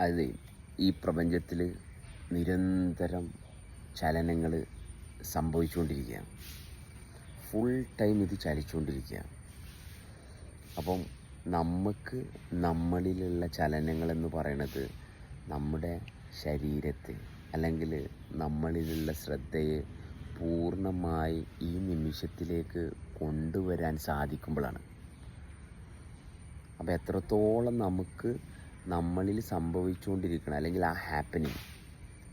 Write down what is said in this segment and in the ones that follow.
അത് ഈ പ്രപഞ്ചത്തിൽ നിരന്തരം ചലനങ്ങൾ സംഭവിച്ചുകൊണ്ടിരിക്കുകയാണ്. ഫുൾ ടൈം ഇത് ചലിച്ചുകൊണ്ടിരിക്കുകയാണ്. അപ്പം നമുക്ക് നമ്മളിലുള്ള ചലനങ്ങളെന്ന് പറയണത് നമ്മുടെ ശരീരത്തെ അല്ലെങ്കിൽ നമ്മളിലുള്ള ശ്രദ്ധയെ പൂർണമായി ഈ നിമിഷത്തിലേക്ക് കൊണ്ടുവരാൻ സാധിക്കുമ്പോഴാണ്. അപ്പോൾ എത്രത്തോളം നമുക്ക് നമ്മളിൽ സംഭവിച്ചുകൊണ്ടിരിക്കണം അല്ലെങ്കിൽ ആ ഹാപ്പനിങ്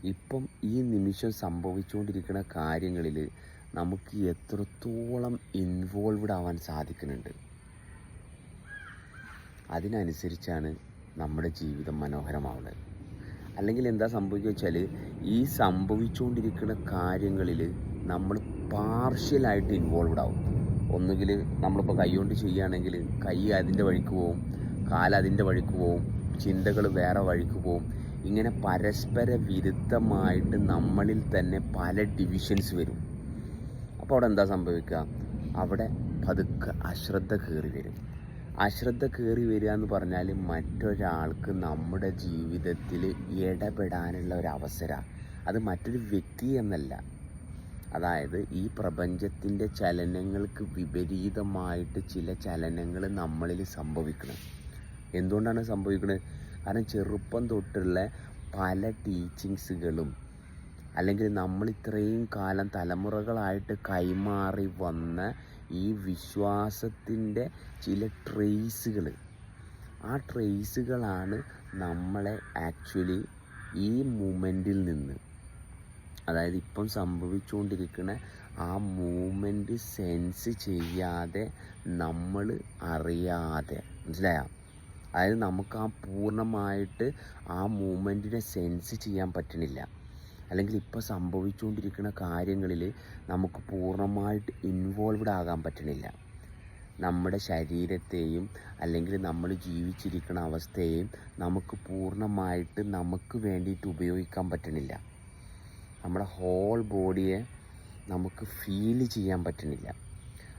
ഇപ്പം ഈ നിമിഷം സംഭവിച്ചുകൊണ്ടിരിക്കുന്ന കാര്യങ്ങളിൽ നമുക്ക് എത്രത്തോളം ഇൻവോൾവ്ഡ് ആവാൻ സാധിക്കുന്നുണ്ട്? അതിനനുസരിച്ചാണ് നമ്മുടെ ജീവിതം മനോഹരമാവുന്നത്. അല്ലെങ്കിൽ എന്താ സംഭവിക്കുക വെച്ചാൽ ഈ സംഭവിച്ചുകൊണ്ടിരിക്കുന്ന കാര്യങ്ങളിൽ നമ്മൾ പാർഷ്യലായിട്ട് ഇൻവോൾവ്ഡ് ആവും. ഒന്നുകിൽ നമ്മളിപ്പോൾ കൈ കൊണ്ട് ചെയ്യുകയാണെങ്കിൽ കൈ അതിന്റെ വഴിക്ക് പോവും കാലതിന്റെ വഴിക്ക് പോവും ചിന്തകൾ വേറെ വഴിക്ക് പോകും. ഇങ്ങനെ പരസ്പര വിരുദ്ധമായിട്ട് നമ്മളിൽ തന്നെ പല ഡിവിഷൻസ് വരും. അപ്പോൾ അവിടെ എന്താ സംഭവിക്കുക? അവിടെ പതുക്കെ അശ്രദ്ധ കയറി വരും. അശ്രദ്ധ കയറി വരിക എന്ന് പറഞ്ഞാൽ മറ്റൊരാൾക്ക് നമ്മുടെ ജീവിതത്തിൽ ഇടപെടാനുള്ള ഒരു അവസരമാണ് അത് മറ്റൊരു വ്യക്തി എന്നല്ല. അതായത് ഈ പ്രപഞ്ചത്തിന്റെ ചലനങ്ങൾക്ക് വിപരീതമായിട്ട് ചില ചലനങ്ങൾ നമ്മളിൽ സംഭവിക്കണം. എന്തുകൊണ്ടാണ് സംഭവിക്കുന്നത് കാരണം ചെറുപ്പം തൊട്ടുള്ള പല ടീച്ചിങ്സുകളും അല്ലെങ്കിൽ നമ്മൾ ഇത്രയും കാലം തലമുറകളായിട്ട് കൈമാറി വന്ന ഈ വിശ്വാസത്തിന്റെ ചില ട്രേസുകൾ ആ ട്രേസുകളാണ് നമ്മളെ ആക്ച്വലി ഈ മൂമെന്റിൽ നിന്ന് അതായത് ഇപ്പം സംഭവിച്ചുകൊണ്ടിരിക്കുന്ന ആ മൂമെന്റ് സെൻസ് ചെയ്യാതെ നമ്മൾ അറിയാതെ മനസ്സിലായോ? അതായത് നമുക്ക് ആ പൂർണമായിട്ട് ആ മൂമെന്റിനെ സെൻസ് ചെയ്യാൻ പറ്റണില്ല. അല്ലെങ്കിൽ ഇപ്പോൾ സംഭവിച്ചുകൊണ്ടിരിക്കുന്ന കാര്യങ്ങളിൽ നമുക്ക് പൂർണമായിട്ട് ഇൻവോൾവ്ഡ് ആകാൻ പറ്റണില്ല. നമ്മുടെ ശരീരത്തെയും അല്ലെങ്കിൽ നമ്മൾ ജീവിച്ചിരിക്കുന്ന അവസ്ഥയെയും നമുക്ക് പൂർണമായിട്ട് നമുക്ക് വേണ്ടിയിട്ട് ഉപയോഗിക്കാൻ പറ്റണില്ല. നമ്മുടെ ഹോൾ ബോഡിയെ നമുക്ക് ഫീൽ ചെയ്യാൻ പറ്റണില്ല.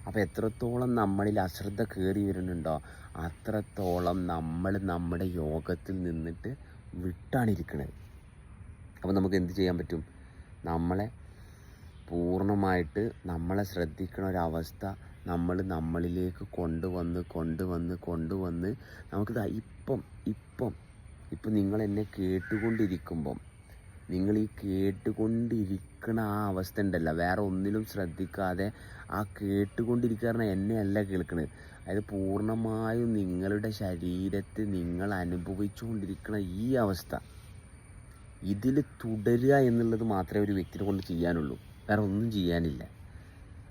അപ്പോൾ എത്രത്തോളം നമ്മളിൽ അശ്രദ്ധ കയറി വരുന്നുണ്ടോ അത്രത്തോളം നമ്മൾ നമ്മുടെ യോഗത്തിൽ നിന്നിട്ട് വിട്ടാണിരിക്കുന്നത് അപ്പോൾ നമുക്ക് എന്ത് ചെയ്യാൻ പറ്റും? നമ്മളെ പൂർണമായിട്ട് നമ്മളെ ശ്രദ്ധിക്കുന്ന ഒരവസ്ഥ നമ്മൾ നമ്മളിലേക്ക് കൊണ്ടുവന്ന് കൊണ്ടുവന്ന് കൊണ്ടുവന്ന് നമുക്കിതാ ഇപ്പം ഇപ്പം ഇപ്പം നിങ്ങൾ എന്നെ കേട്ടുകൊണ്ടിരിക്കുമ്പം നിങ്ങൾ ഈ കേട്ടുകൊണ്ടിരിക്കണ ആ അവസ്ഥ ഉണ്ടല്ല. വേറെ ഒന്നിലും ശ്രദ്ധിക്കാതെ ആ കേട്ടുകൊണ്ടിരിക്കുന്ന എന്നെയല്ല കേൾക്കുന്നത് അതായത് പൂർണമായും നിങ്ങളുടെ ശരീരത്തിൽ നിങ്ങൾ അനുഭവിച്ചുകൊണ്ടിരിക്കുന്ന ഈ അവസ്ഥ. ഇതിൽ തുടരുക എന്നുള്ളത് മാത്രമേ ഒരു വ്യക്തിനെ കൊണ്ട് ചെയ്യാനുള്ളൂ. വേറെ ഒന്നും ചെയ്യാനില്ല.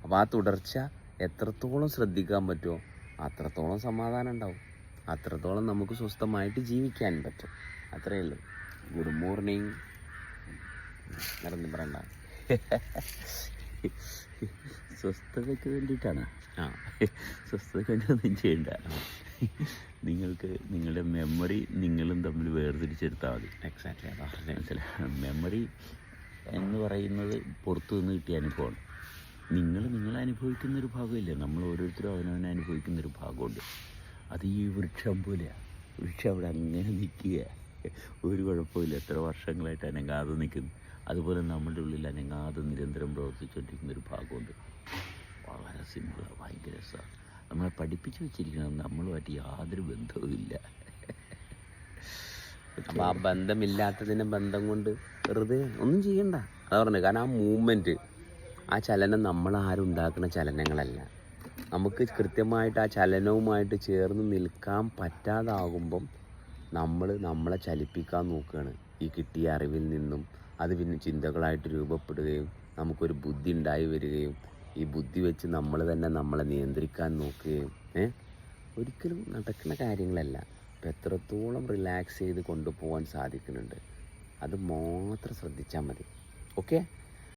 അപ്പോൾ ആ തുടർച്ച എത്രത്തോളം ശ്രദ്ധിക്കാൻ പറ്റുമോ അത്രത്തോളം സമാധാനം ഉണ്ടാവും. അത്രത്തോളം നമുക്ക് സ്വസ്ഥമായിട്ട് ജീവിക്കാൻ പറ്റും. അത്രയേ ഉള്ളൂ. Good morning. നടന്നു പറയണ്ട. സ്വസ്ഥതയ്ക്ക് വേണ്ടിയിട്ടാണ്. ആ. സ്വസ്ഥതയ്ക്ക് വേണ്ടി ഒന്നും ചെയ്യണ്ട. നിങ്ങൾക്ക് നിങ്ങളുടെ മെമ്മറി നിങ്ങളും തമ്മിൽ വേർതിരിച്ചെടുത്താൽ മതി. എക്സാക്ട്ലി മനസ്സിലായി? മെമ്മറി എന്ന് പറയുന്നത് പുറത്തു നിന്ന് കിട്ടിയ അനുഭവമാണ്. നിങ്ങൾ നിങ്ങൾ അനുഭവിക്കുന്ന ഒരു ഭാഗമില്ലേ? നമ്മൾ ഓരോരുത്തരും അവനവനെ അനുഭവിക്കുന്ന ഒരു ഭാഗമുണ്ട്. അത് ഈ വൃക്ഷം പോലെയാണ് വൃക്ഷം അവിടെ അങ്ങനെ നിൽക്കുക ഒരു കുഴപ്പമില്ല. എത്ര വർഷങ്ങളായിട്ട് അനങ്ങാതെ നിൽക്കുന്നു. അതുപോലെ നമ്മുടെ ഉള്ളിൽ അനങ്ങാതെ നിരന്തരം പ്രവർത്തിച്ചുകൊണ്ടിരിക്കുന്ന ഒരു ഭാഗമുണ്ട്. വളരെ സിമ്പിളാണ് ഭയങ്കര രസമാണ് നമ്മളെ പഠിപ്പിച്ചു വെച്ചിരിക്കുന്നത് നമ്മളുമായിട്ട് യാതൊരു ബന്ധവുമില്ല അപ്പം ആ ബന്ധമില്ലാത്തതിന്റെ ബന്ധം കൊണ്ട് വെറുതെ ഒന്നും ചെയ്യണ്ട. അതാ പറഞ്ഞത്. കാരണം ആ മൂവ്മെന്റ് ആ ചലനം നമ്മൾ ആരും ഉണ്ടാക്കുന്ന ചലനങ്ങളല്ല. നമുക്ക് കൃത്യമായിട്ട് ആ ചലനവുമായിട്ട് ചേർന്ന് നിൽക്കാൻ പറ്റാതാകുമ്പം നമ്മൾ നമ്മളെ ചലിപ്പിക്കാൻ നോക്കുകയാണ് ഈ കിട്ടിയ അറിവിൽ നിന്നും അത് പിന്നെ ചിന്തകളായിട്ട് രൂപപ്പെടുകയും നമുക്കൊരു ബുദ്ധി ഉണ്ടായി വരികയും ഈ ബുദ്ധി വെച്ച് നമ്മൾ തന്നെ നമ്മളെ നിയന്ത്രിക്കാൻ നോക്കുകയും ഏ? ഒരിക്കലും നടക്കുന്ന കാര്യങ്ങളല്ല. അപ്പം എത്രത്തോളം റിലാക്സ് ചെയ്ത് കൊണ്ടുപോകാൻ സാധിക്കുന്നുണ്ട്. അത് മാത്രം ശ്രദ്ധിച്ചാൽ മതി. ഓക്കെ